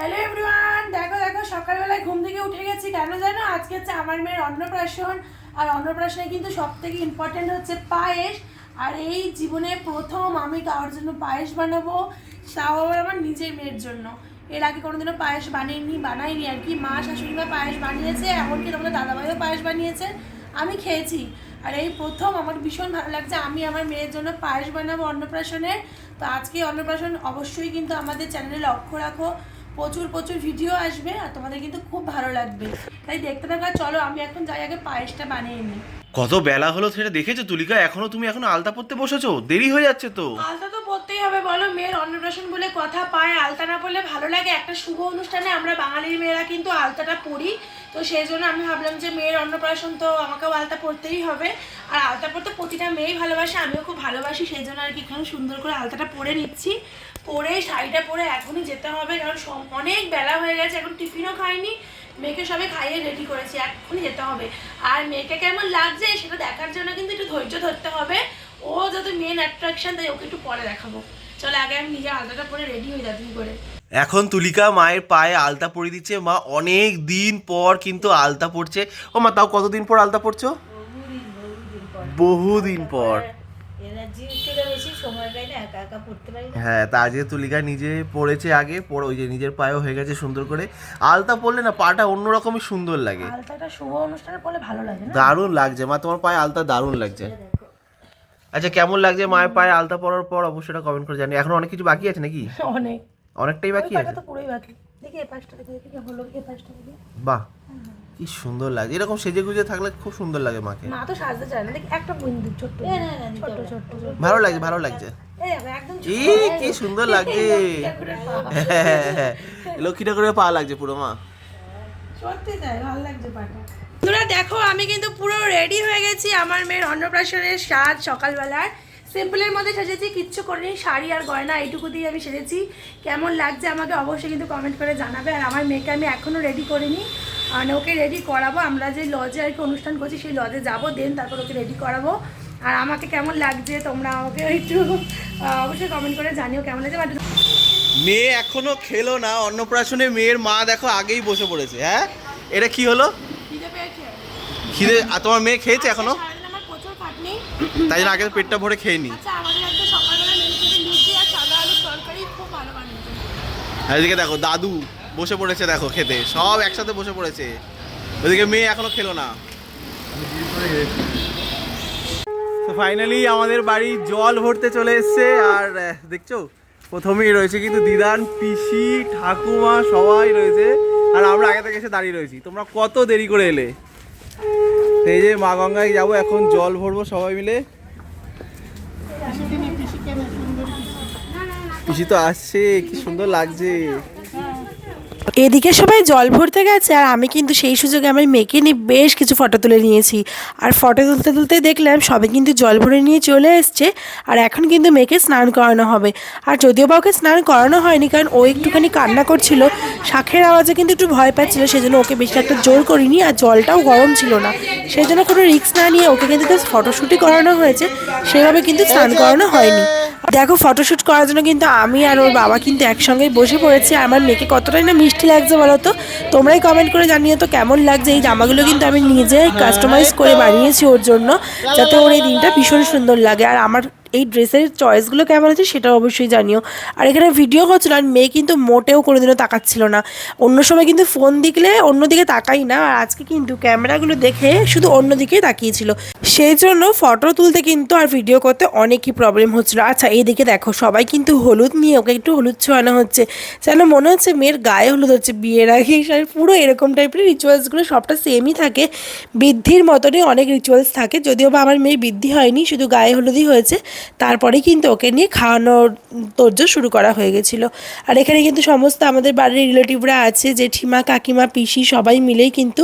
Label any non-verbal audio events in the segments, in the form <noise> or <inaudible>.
Hello everyone দেখো দেখো, সকালবেলায় ঘুম থেকে উঠে গেছি। কেন জানো? আজকে হচ্ছে আমার মেয়ের অন্নপ্রাশন। আর অন্নপ্রাশনে কিন্তু সব থেকে ইম্পর্টেন্ট হচ্ছে পায়েস। আর এই জীবনে প্রথম আমি কারোর জন্য পায়েস বানাবো। তাও আবার আমার নিজের মেয়ের জন্য। এর আগে কোনোদিনও পায়েস বানিয়ে বানাইনি আর কি। মা, শাশুড়ি মা পায়েস বানিয়েছে, এমনকি তোমাদের দাদাভাইও পায়েস বানিয়েছে। আমি খেয়েছি। আর এই প্রথম আমার ভীষণ ভালো লাগছে, আমি আমার মেয়ের জন্য পায়েস বানাবো অন্নপ্রাশনে। তো আজকে অন্নপ্রাশন অবশ্যই কিন্তু আমাদের চ্যানেলে লক্ষ্য রাখো। প্রচুর প্রচুর ভিডিও আসবে আর তোমাদের কিন্তু খুব ভালো লাগবে। তাই দেখতে থাকা চলো আমি এখন যাই আগে পায়েসটা বানিয়ে নিই। কত বেলা হলো সেটা দেখেছ? তুলিকা এখনও তুমি এখন আলতা পড়তে বসেছো? দেরি হয়ে যাচ্ছে তো। আলতা তো পড়তেই হবে বলো। মেয়ের অন্নপ্রাশন বলে কথা পায় আলতা না পড়লে ভালো লাগে। একটা শুভ অনুষ্ঠানে আমরা বাঙালির মেয়েরা কিন্তু আলতাটা পড়ি তো সেই জন্য আমি ভাবলাম যে মেয়ের অন্নপ্রাশন তো আমাকেও আলতা পড়তেই হবে। আর আলতা পড়তে প্রতিটা মেয়েই ভালোবাসে আমিও খুব ভালোবাসি। সেই জন্য আর কি এখানে সুন্দর করে আলতাটা পরে নিচ্ছি। পরে শাড়িটা পরে এখনই যেতে হবে কারণ অনেক বেলা হয়ে গেছে এখন টিফিনও খাইনি। মেয়েকে সবে খাইয়ে রেডি করেছি এখনই যেতে হবে। আর মেয়েকে কেমন লাগছে সেটা দেখার জন্য কিন্তু একটু ধৈর্য ধরতে হবে। ও যত মেন অ্যাট্রাকশন তাই ওকে একটু পরে দেখাবো। চলো আগে আমি নিজে আলাদাটা পরে রেডি হয়ে যাচ্ছি করে। এখন তুলিকা মায়ের পায়ে আলতা পরিয়ে দিচ্ছে। মা অনেক দিন পর কিন্তু আলতা পড়ছে ও মা তাও কতদিন পর আলতা পড়ছো বহুদিন পর। এনার্জি থেকে বেশি সময় পাই না একা একা পড়তে পারি হ্যাঁ তা আজকে তুলিকা নিজে পড়েছে আগে পর ওই যে নিজের পায়েও হয়ে গেছে সুন্দর করে। আলতা পরলে না পাটা অন্যরকমই সুন্দর লাগে। আলতাটা শুভ অনুষ্ঠানে পরে ভালো লাগে না? দারুণ লাগছে মা তোমার পায়ে আলতা দারুণ লাগছে। আচ্ছা কেমন লাগছে মায়ের পায়ে আলতা পরার পর? অবশ্যই এটা কমেন্ট করে জানি এখন অনেক কিছু বাকি আছে নাকি? <laughs> অনেক। অনেকটাই বাকি আছে? তো পুরোই বাকি। দেখি এই পাশটা দেখি দেখি কেমন হলো এই পাশটা দেখি। বাহ। কি সুন্দর লাগে। এরকম সেজে গুজে থাকলে খুব সুন্দর লাগে মাকে। মা তো সাজতে চায় না দেখি একটা বিন্দু না। ছোট্ট ছোট্ট ভালো লাগছে ভালো লাগছে। এই একদম ই কি সুন্দর লাগছে <laughs> লক্ষ্মী ঠাকুরের পা লাগছে পুরো মা। সত্যি তাই ভালো লাগছে পাটা। তোরা দেখো আমি কিন্তু পুরো রেডি হয়ে গেছি আমার মেয়ের অন্নপ্রাশনের সাজ সকালবেলার। সিম্পলের মধ্যে সেজেছি কিচ্ছু করিনি শাড়ি আর গয়না এইটুকু দিয়ে আমি সেজেছি। কেমন লাগছে আমাকে অবশ্যই কিন্তু কমেন্ট করে জানাবে। আর আমার মেয়েকে আমি এখনও রেডি করিনি। মানে ওকে রেডি করাবো। আমরা যে লজে আর কি অনুষ্ঠান করছি সেই লজে যাব দেন তারপর ওকে রেডি করাবো। আর আমাকে কেমন লাগছে তোমরা আমাকে একটু অবশ্যই কমেন্ট করে জানিও কেমন লাগছে। বাট মেয়ে এখনও খেলো না অন্নপ্রাশনে মেয়ের মা দেখো আগেই বসে পড়েছে হ্যাঁ? এটা কি হলো? খিদে আর তোমার মেয়ে খেয়েছে এখনও? তাই জন্য আগে পেটটা ভরে খেয়ে নি। আচ্ছা এদিকে দেখো দাদু। বসে পড়েছে দেখো খেতে। সব একসাথে বসে পড়েছে। ওদিকে মেয়ে এখনও খেলো না। ফাইনালি আমাদের বাড়ি জল ভরতে চলে এসছে, আর দেখছ? প্রথমেই রয়েছে কিন্তু দিদান, পিসি, ঠাকুমা সবাই রয়েছে, আর আমরা আগে থেকে এসে দাঁড়িয়ে রয়েছি। তোমরা কত দেরি করে এলে? এই যে মা গঙ্গায় যাব, এখন জল ভরবো সবাই মিলে। পিসি তো আসছে, কি সুন্দর লাগছে। এদিকে সবাই জল ভরতে গেছে, আর আমি কিন্তু সেই সুযোগে আমার মেয়েকে নিয়ে বেশ কিছু ফটো তুলে নিয়েছি। আর ফটো তুলতে তুলতে দেখলাম সবে কিন্তু জল ভরে নিয়ে চলে এসছে, আর এখন কিন্তু মেয়েকে স্নান করানো হবে। আর যদিও বা ওকে স্নান করানো হয়নি, কারণ ও একটুখানি কান্না করছিল, শাখের আওয়াজে কিন্তু একটু ভয় পাচ্ছিল, সেজন্য ওকে বেশি একটা জোর করিনি, আর জলটাও গরম ছিল না। সেই জন্য কোনো রিস্ক না নিয়ে ওকে কিন্তু ফটোশ্যুটই করানো হয়েছে, সেভাবে কিন্তু স্নান করানো হয়নি। দেখো ফটোশ্যুট করার জন্য কিন্তু আমি আর ওর বাবা কিন্তু একসঙ্গে বসে পড়েছি আমার মেয়েকে কতটাই না মিষ্টি লাগছে বলো তো? তোমরাই কমেন্ট করে জানিয়ে তো কেমন লাগছে? এই জামাগুলো কিন্তু আমি নিজে কাস্টমাইজ করে বানিয়েছি ওর জন্য, যাতে ওর এই দিনটা ভীষণ সুন্দর লাগে। আর আমার এই ড্রেসের চয়েসগুলো কেমন আছে সেটা অবশ্যই জানিও। আর এখানে ভিডিও হচ্ছিল আর মেয়ে কিন্তু মোটেও কোনোদিনও তাকাচ্ছিল না। অন্য সময় কিন্তু ফোন দেখলে অন্যদিকে তাকাই না। আর আজকে কিন্তু ক্যামেরাগুলো দেখে শুধু অন্যদিকেই তাকিয়েছিল। সেই জন্য ফটো তুলতে কিন্তু আর ভিডিও করতে অনেকই প্রবলেম হচ্ছিল। আচ্ছা এইদিকে দেখো, সবাই কিন্তু হলুদ নিয়ে ওকে একটু হলুদ ছোঁয়ানো হচ্ছে। যেন মনে হচ্ছে মেয়ের গায়ে হলুদ হচ্ছে। বিয়ের আগে পুরো এরকম টাইপের রিচুয়ালসগুলো সবটা সেমই থাকে। বৃদ্ধির মতনই অনেক রিচুয়ালস থাকে। যদিও বা আমার মেয়ে বৃদ্ধি হয়নি, শুধু গায়ে হলুদই হয়েছে। তারপরে কিন্তু ওকে নিয়ে খাওয়ানোর তোর্য শুরু করা হয়ে গেছিল। আর এখানে কিন্তু সমস্ত আমাদের বাড়ির রিলেটিভরা আছে জেঠিমা কাকিমা, পিসি সবাই মিলেই কিন্তু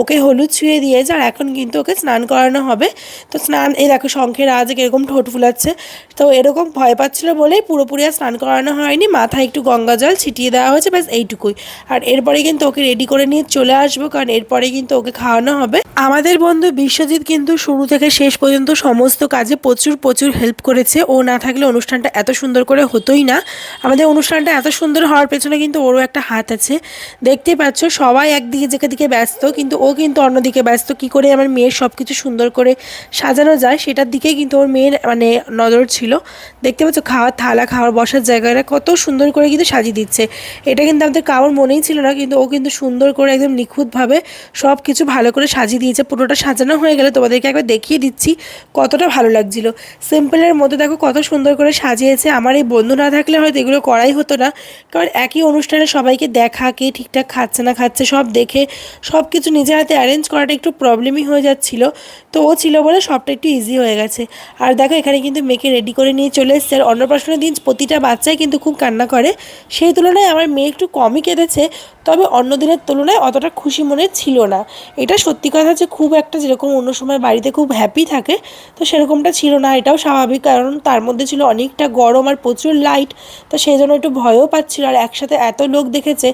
ওকে হলুদ ছুঁয়ে দিয়েছে আর এখন কিন্তু ওকে স্নান করানো হবে। তো স্নান, এই দেখো শঙ্খের আজ এরকম ঠোঁট ফুলাচ্ছে। তো এরকম ভয় পাচ্ছিল বলেই পুরোপুরি আর স্নান করানো হয়নি। মাথায় একটু গঙ্গা জল ছিটিয়ে দেওয়া হয়েছে, ব্যাস এইটুকুই। আর এরপরে কিন্তু ওকে রেডি করে নিয়ে চলে আসব, কারণ এরপরে কিন্তু ওকে খাওয়ানো হবে। আমাদের বন্ধু বিশ্বজিৎ কিন্তু শুরু থেকে শেষ পর্যন্ত সমস্ত কাজে প্রচুর প্রচুর হেল্প হেল্প করেছে। ও না থাকলে অনুষ্ঠানটা এত সুন্দর করে হতোই না। আমাদের অনুষ্ঠানটা এত সুন্দর হওয়ার পেছনে কিন্তু ওরও একটা হাত আছে। দেখতেই পাচ্ছ, সবাই একদিকে যেকে দিকে ব্যস্ত, কিন্তু ও কিন্তু অন্যদিকে ব্যস্ত। কি করে আমার মেয়ের সব কিছু সুন্দর করে সাজানো যায়, সেটার দিকেই কিন্তু ওর মেয়ের মানে নজর ছিল। দেখতে পাচ্ছ, খাওয়ার থালা, খাওয়ার বসার জায়গাটা কত সুন্দর করে কিন্তু সাজিয়ে দিচ্ছে। এটা কিন্তু আমাদের কারোর মনেই ছিল না, কিন্তু ও কিন্তু সুন্দর করে একদম নিখুঁতভাবে সব কিছু ভালো করে সাজিয়ে দিয়েছে। পুরোটা সাজানো হয়ে গেলে তোমাদেরকে একবার দেখিয়ে দিচ্ছি কতটা ভালো লাগছিল। সিম্পলের মধ্যে দেখো কত সুন্দর করে সাজিয়েছে। আমার এই বন্ধু না থাকলে হয়তো এগুলো করাই হতো না। কারণ একই অনুষ্ঠানে সবাইকে দেখা, কে ঠিকঠাক খাচ্ছে না খাচ্ছে সব দেখে সব কিছু নিজের হাতে অ্যারেঞ্জ করাটা একটু প্রবলেমই হয়ে যাচ্ছিল। তো ও ছিল বলে সবটা একটু ইজি হয়ে গেছে। আর দেখো এখানে কিন্তু মেয়েকে রেডি করে নিয়ে চলে এসছে। আর অন্নপ্রাশনের দিন প্রতিটা বাচ্চাই কিন্তু খুব কান্না করে। সেই তুলনায় আমার মেয়ে একটু কমই কেঁদেছে। তবে অন্য দিনের তুলনায় অতটা খুশি মনে ছিল না। এটা সত্যি কথা যে খুব একটা যেরকম অন্য সময় বাড়িতে খুব হ্যাপি থাকে, তো সেরকমটা ছিল না। এটাও স্বাভাবিক। কারণ তার মধ্যে ছিল অনেকটা গরম আর প্রচুর লাইট তো সেই জন্য একটু ভয়ও পাচ্ছিল। আর একসাথে এত লোক দেখেছে,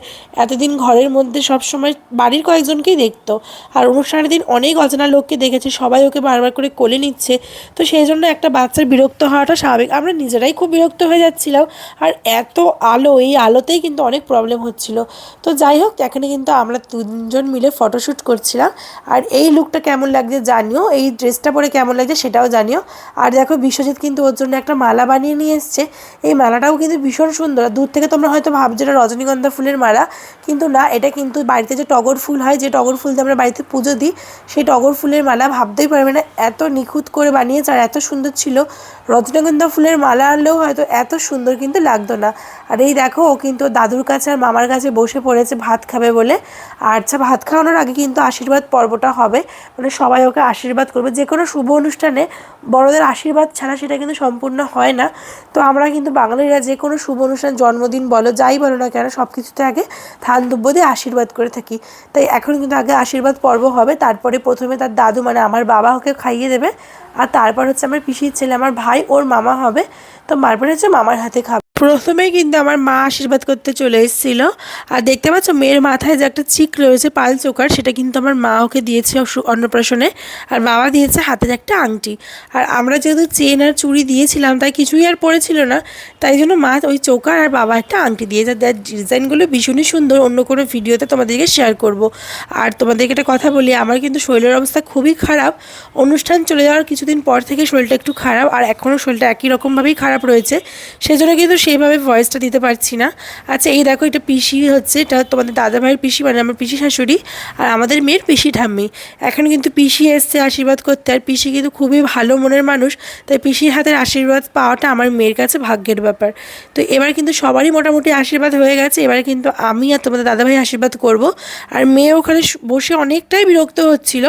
এতদিন ঘরের মধ্যে সব সময় বাড়ির কয়েকজনকেই দেখতো। আর অনুষ্ঠানের দিন অনেক অজানা লোককে দেখেছে, সবাই ওকে বারবার করে কোলে নিচ্ছে। তো সেই জন্য একটা বাচ্চার বিরক্ত হওয়াটা স্বাভাবিক। আমরা নিজেরাই খুব বিরক্ত হয়ে যাচ্ছিলাম। আর এত আলো, এই আলোতেই কিন্তু অনেক প্রবলেম হচ্ছিল। তো যাই হোক, এখানে কিন্তু আমরা তিনজন মিলে ফটোশ্যুট করছিলাম। আর এই লুকটা কেমন লাগছে জানিও, এই ড্রেসটা পরে কেমন লাগছে সেটাও জানিও। আর দেখো বিশ্বজিৎ কিন্তু ওর জন্য একটা মালা বানিয়ে নিয়ে এসছে। এই মালাটাও কিন্তু ভীষণ সুন্দর। দূর থেকে তোমরা হয়তো ভাবছ এটা রজনীগন্ধা ফুলের মালা। কিন্তু না, এটা কিন্তু বাড়িতে যে টগর ফুল হয়, যে টগর ফুল দিয়ে আমরা বাড়িতে পুজো দিই, সেই টগর ফুলের মালা ভাবতেই পারবে না। এত নিখুঁত করে বানিয়েছে আর এত সুন্দর ছিল। রজনীগন্ধা ফুলের মালা আনলেও হয়তো এত সুন্দর কিন্তু লাগতো না। আর এই দেখো, ও কিন্তু দাদুর কাছে আর মামার কাছে বসে পড়েছে, ভাত খাবে বলে। আচ্ছা ভাত খাওয়ানোর আগে কিন্তু আশীর্বাদ পর্বটা হবে। মানে সবাই ওকে আশীর্বাদ করবে। যে কোনো শুভ অনুষ্ঠানে বড়দের আশীর্বাদ ছাড়া সেটা কিন্তু সম্পূর্ণ হয় না। তো আমরা কিন্তু বাঙালিরা যে কোনো শুভ অনুষ্ঠান, জন্মদিন বলো, যাই বলো না কেন সব কিছুতে আগে থান দুব্য দিয়ে আশীর্বাদ করে থাকি। তাই এখন কিন্তু আগে আশীর্বাদ পর্ব হবে। তারপরে প্রথমে তার দাদু মানে আমার বাবা ওকে খাইয়ে দেবে। আর তারপর হচ্ছে আমার পিসির ছেলে, আমার ভাই, ওর মামা হবে। তো তারপরে হচ্ছে মামার হাতে খাবে। প্রথমেই কিন্তু আমার মা আশীর্বাদ করতে চলে এসেছিল। আর দেখতে পাচ্ছ, মেয়ের মাথায় যে একটা চিক রয়েছে, পাল চোকার, সেটা কিন্তু আমার মা ওকে দিয়েছে অন্নপ্রাশনে। আর বাবা দিয়েছে হাতের একটা আংটি। আর আমরা যেহেতু চেন আর চুড়ি দিয়েছিলাম, তাই কিছুই আর পড়েছিল না। তাই জন্য মা ওই চোকার আর বাবা একটা আংটি দিয়েছে দেখ, ডিজাইনগুলো ভীষণই সুন্দর। অন্য কোনো ভিডিওতে তোমাদেরকে শেয়ার করব। আর তোমাদেরকে একটা কথা বলি, আমার কিন্তু শরীরের অবস্থা খুবই খারাপ। অনুষ্ঠান চলে যাওয়ার কিছুদিন পর থেকে শরীরটা একটু খারাপ। আর এখনও শরীরটা একই রকমভাবেই খারাপ রয়েছে। সেজন্য কিন্তু সেইভাবে ভয়েসটা দিতে পারছি না। আচ্ছা এই দেখো, এটা পিসি হচ্ছে, এটা তোমাদের দাদা ভাইয়ের পিসি মানে আমার পিসি শাশুড়ি আর আমাদের মেয়ের পিসি ঠাম্মি। এখন কিন্তু পিসি এসছে আশীর্বাদ করতে, আর পিসি কিন্তু খুবই ভালো মনের মানুষ, তাই পিসির হাতের আশীর্বাদ পাওয়াটা আমার মেয়ের কাছে ভাগ্যের ব্যাপার। তো এবার কিন্তু সবারই মোটামুটি আশীর্বাদ হয়ে গেছে, এবারে কিন্তু আমি আর তোমাদের দাদাভাই আশীর্বাদ করব। আর মেয়ে ওখানে বসে অনেকটাই বিরক্ত হচ্ছিল,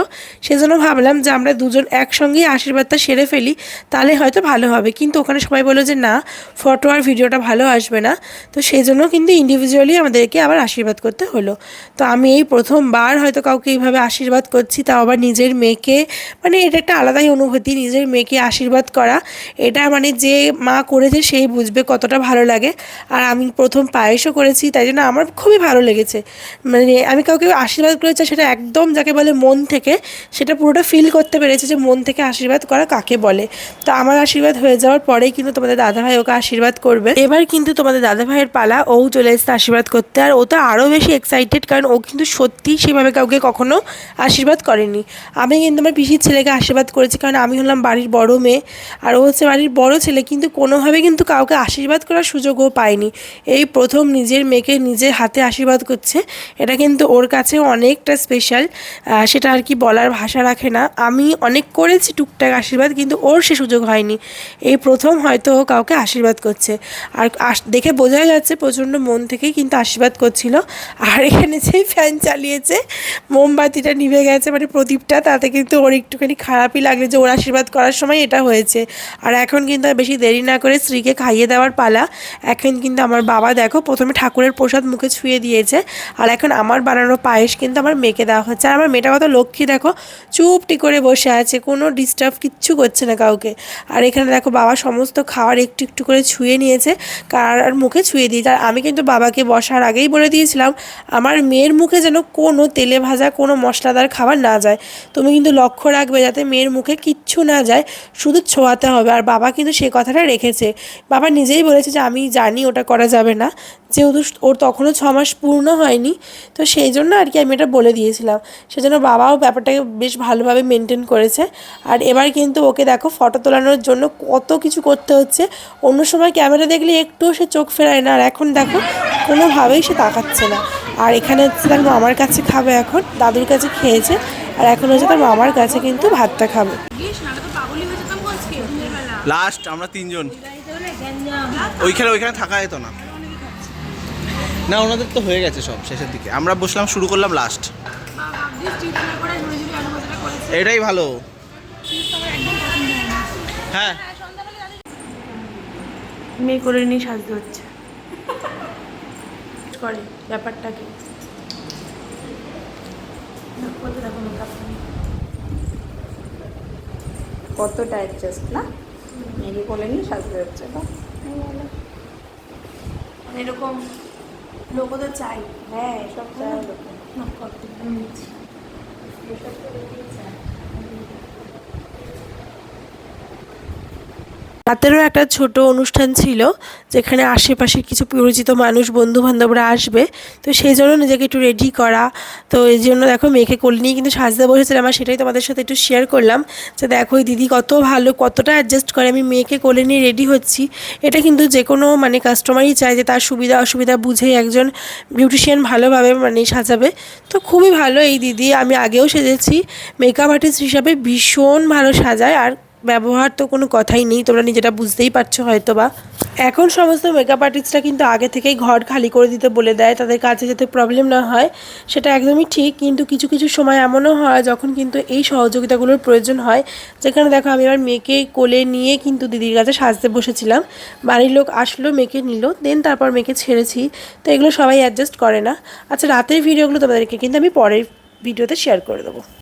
সেজন্য ভাবলাম যে আমরা দুজন একসঙ্গেই আশীর্বাদটা সেরে ফেলি, তাহলে হয়তো ভালো হবে। কিন্তু ওখানে সবাই বলল যে না, ফটো আর ভিডিওটা ভালো আসবে না। তো সেই জন্য কিন্তু ইন্ডিভিজুয়ালি আমাদেরকে আবার আশীর্বাদ করতে হলো। তো আমি এই প্রথমবার হয়তো কাউকে এইভাবে আশীর্বাদ করছি, তাও আবার নিজের মেয়েকে মানে এটা একটা আলাদাই অনুভূতি, নিজের মেয়েকে আশীর্বাদ করা। এটা মানে যে মা করেছে সেই বুঝবে কতটা ভালো লাগে। আর আমি প্রথম পায়েসও করেছি, তাই জন্য আমার খুবই ভালো লেগেছে। মানে আমি কাউকে আশীর্বাদ করেছি সেটা একদম যাকে বলে মন থেকে, সেটা পুরোটা ফিল করতে পেরেছে যে মন থেকে আশীর্বাদ করা কাকে বলে। তো আমার আশীর্বাদ হয়ে যাওয়ার পরেই কিন্তু তোমাদের দাদাভাই ওকে আশীর্বাদ করবে। এবার কিন্তু তোমাদের দাদা ভাইয়ের পালা, ও চলে এসেছে আশীর্বাদ করতে, আর ও তো আরও বেশি এক্সাইটেড কারণ ও কিন্তু সত্যি সেভাবে কাউকে কখনো আশীর্বাদ করেনি। আমি কিন্তু আমার পিসির ছেলেকে আশীর্বাদ করেছি কারণ আমি হলাম বাড়ির বড় মেয়ে, আর ও হচ্ছে বাড়ির বড় ছেলে, কিন্তু কোনোভাবে কিন্তু কাউকে আশীর্বাদ করার সুযোগও পায়নি। এই প্রথম নিজের মেয়েকে নিজের হাতে আশীর্বাদ করছে, এটা কিন্তু ওর কাছে অনেকটা স্পেশাল সেটা আর কি বলার ভাষা রাখে না। আমি অনেক করেছি টুকটাক আশীর্বাদ, কিন্তু ওর সে সুযোগ হয়নি। এই প্রথম হয়তো ও কাউকে আশীর্বাদ করছে। আর দেখে বোঝা যাচ্ছে প্রচণ্ড মন থেকেই কিন্তু আশীর্বাদ করছিল। আর এখানে যেই ফ্যান চালিয়েছে, মোমবাতিটা নিভে গেছে মানে প্রদীপটা, তাতে কিন্তু ওর একটুখানি খারাপই লাগল যে ওর আশীর্বাদ করার সময় এটা হয়েছে। আর এখন কিন্তু বেশি দেরি না করে স্ত্রীকে খাইয়ে দেওয়ার পালা। এখন কিন্তু আমার বাবা দেখো, প্রথমে ঠাকুরের প্রসাদ মুখে ছুঁয়ে দিয়েছে। আর এখন আমার বানানো পায়েস কিন্তু আমার মেয়েকে দেওয়া হচ্ছে। আর আমার মেয়েটা কত লক্ষ্মী, দেখো, চুপটি করে বসে আছে, কোনো ডিস্টার্ব কিচ্ছু করছে না কাউকে। আর এখানে দেখো, বাবা সমস্ত খাওয়ার একটু একটু করে ছুঁয়ে নিয়েছে। কার মুখে ছুঁয়ে দিই। তার আমি কিন্তু বাবাকে বসার আগেই বলে দিয়েছিলাম, আমার মেয়ের মুখে যেন কোনো তেলে ভাজা, কোনো মশলাদার খাবার না যায়। তুমি কিন্তু লক্ষ্য রাখবে যাতে মেয়ের মুখে কিচ্ছু না যায়, শুধু ছোঁয়াতে হবে। আর বাবা কিন্তু সে কথাটা রেখেছে। বাবা নিজেই বলেছে যে, আমি জানি ওটা করা যাবে না। যেহেতু ওর তখনও ছ মাস পূর্ণ হয়নি, তো সেই জন্য আর কি আমি এটা বলে দিয়েছিলাম। সেজন্য বাবাও ব্যাপারটাকে বেশ ভালোভাবে মেনটেন করেছে। আর এবার কিন্তু ওকে দেখো ফটো তোলানোর জন্য কত কিছু করতে হচ্ছে। অন্য সময় ক্যামেরা দেখলে একটুও সে চোখ ফেরায় না। আর এখন দেখো কোনোভাবেই সে তাকাচ্ছে না। আর এখানে হচ্ছে তার মামার কাছে খাবে এখন, দাদুর কাছে খেয়েছে। আর এখন হচ্ছে তার মামার কাছে কিন্তু ভাতটা খাবে। লাস্ট আমরা তিনজন। ওইখানে ওইখানে থাকা যেত না। না ওনাদের তো হয়ে গেছে সব শেষের দিকে। আমরা বসলাম শুরু করলাম লাস্ট এটাই ভালো। হ্যাঁ। মেয়ে করে নিয়ে সাজতে হচ্ছে। করে ব্যাপারটা কি? কতটা অ্যাডজাস্ট না? মেরি বলে নিয়ে সাজতে হচ্ছে না মানে এরকম লোকও তো চাই। হ্যাঁ সব চায় লোক না, করতে আমি নিচ্ছি। রাতেরও একটা ছোট অনুষ্ঠান ছিল, যেখানে আশেপাশে কিছু পরিচিত মানুষ বন্ধু বান্ধবরা আসবে। তো সেই জন্য নিজেকে একটু রেডি করা। তো এই জন্য দেখো মেয়েকে কোলে নিয়ে কিন্তু সাজতে বসেছিলাম আর সেটাই তোমাদের সাথে একটু শেয়ার করলাম। যে দেখো এই দিদি কত ভালো, কতটা অ্যাডজাস্ট করে। আমি মেয়েকে কোলে নিয়ে রেডি হচ্ছি। এটা কিন্তু যে কোনো মানে কাস্টমারই চায় যে তার সুবিধা, অসুবিধা বুঝে একজন বিউটিশিয়ান ভালোভাবে মানে সাজাবে। তো খুবই ভালো এই দিদি। আমি আগেও সেজেছি। মেকআপ আর্টিস্ট হিসাবে ভীষণ ভালো সাজায়। আর ব্যবহার তো কোনো কথাই নেই, তোমরা নিজেরা বুঝতেই পারছ হয়তো বা এখন সমস্ত মেকআপ আর্টিস্টরা কিন্তু আগে থেকেই ঘর খালি করে দিতে বলে দেয়, তাদের কাছে যাতে প্রবলেম না হয়, সেটা একদমই ঠিক, কিন্তু কিছু কিছু সময় এমনও হয় যখন কিন্তু এই সহযোগিতাগুলোর প্রয়োজন হয়। যেখানে দেখো আমি আমার মেয়েকে কোলে নিয়ে কিন্তু দিদির কাছে সাজতে বসেছিলাম, বাড়ির লোক আসলো, মেয়েকে নিল দেন তারপর মেয়েকে ছেড়েছি, তো এগুলো সবাই অ্যাডজাস্ট করে না। আচ্ছা রাতের ভিডিওগুলো তোমাদেরকে কিন্তু আমি পরের ভিডিওতে শেয়ার করে দেবো।